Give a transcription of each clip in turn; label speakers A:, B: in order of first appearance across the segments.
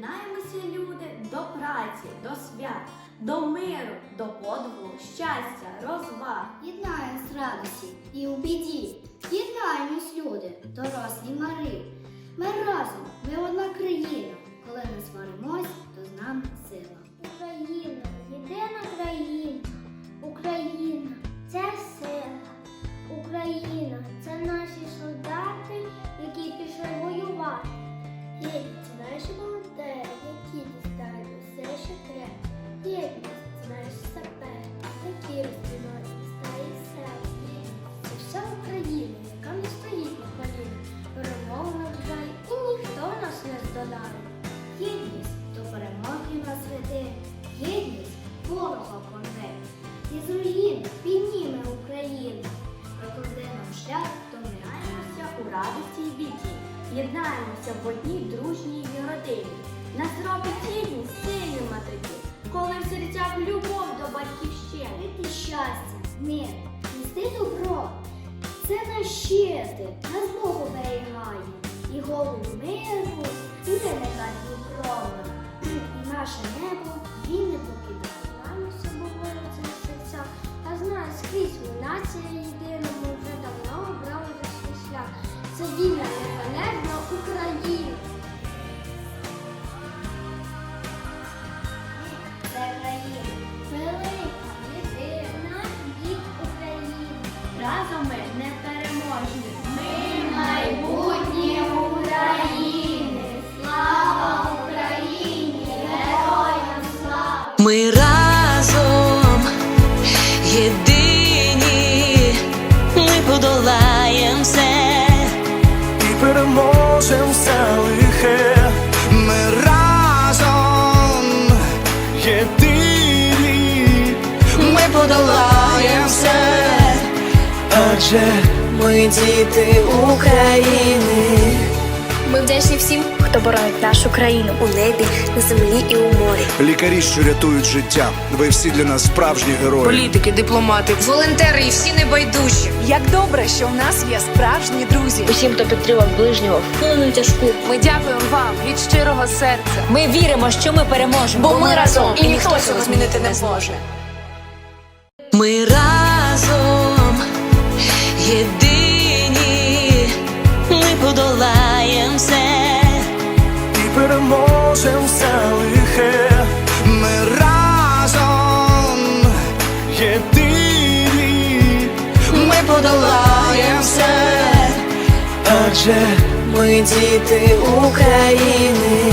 A: Єднаємося, люди, до праці, до свят, до миру, до подвигу, щастя, розваг.
B: Єднаємось радості і у біді. Єднаємось, люди, дорослі мари. Ми разом, ми одна країна. Коли ми сваримось, то з нами сила.
A: Єднаємося в одній дружній родині. Нас робить єдність сильними тоді, коли в серцях любов до батьківщини.
B: і щастя, мир, нести добро. Це наш щити, нас Бог оберігає. І голову миру буде нехай Дніпрове.
C: Ми
A: разом
D: єдині, ми подолаєм все.
E: і переможем все лихе. Ми разом єдині,
D: Ми подолаєм все,
E: адже
D: ми діти України.
F: Ми вдячні всім, хто боронить нашу країну у небі, на землі і у морі.
E: лікарі, що рятують життя. Ви всі для нас справжні герої.
G: Політики, дипломати,
H: волонтери і всі небайдужі.
G: як добре, що у нас є справжні друзі.
F: Усім, хто підтримав ближнього в хвилину тяжку.
G: Ми дякуємо вам від щирого серця.
F: Ми віримо, що ми переможемо,
G: Бо ми разом, і ніхто цього змінити не зможе.
D: Ми разом подолаєм все,
E: адже
D: ми діти України.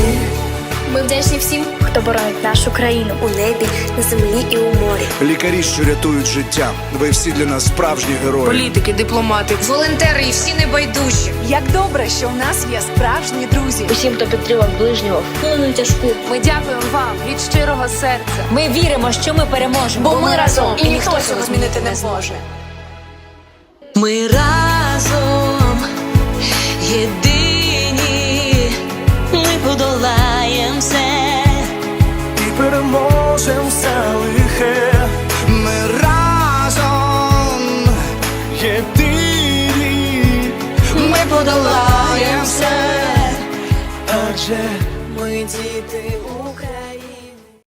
F: Ми вдячні всім, хто боронить нашу країну у небі, на землі і у морі.
E: лікарі, що рятують життя. Ви всі для нас справжні герої.
G: Політики, дипломати,
H: Волонтери і всі небайдужі.
G: як добре, що у нас є справжні друзі.
F: Усім, хто підтримав ближнього в хвилину тяжку.
G: Ми дякуємо вам від щирого серця.
F: Ми віримо, що ми переможемо,
G: Бо ми разом, і ніхто цього змінити не зможе.
D: Ми разом єдині, ми подолаєм все.
E: і переможем все лихе. Ми разом єдині,
D: Ми подолаєм все,
E: адже
D: ми діти України.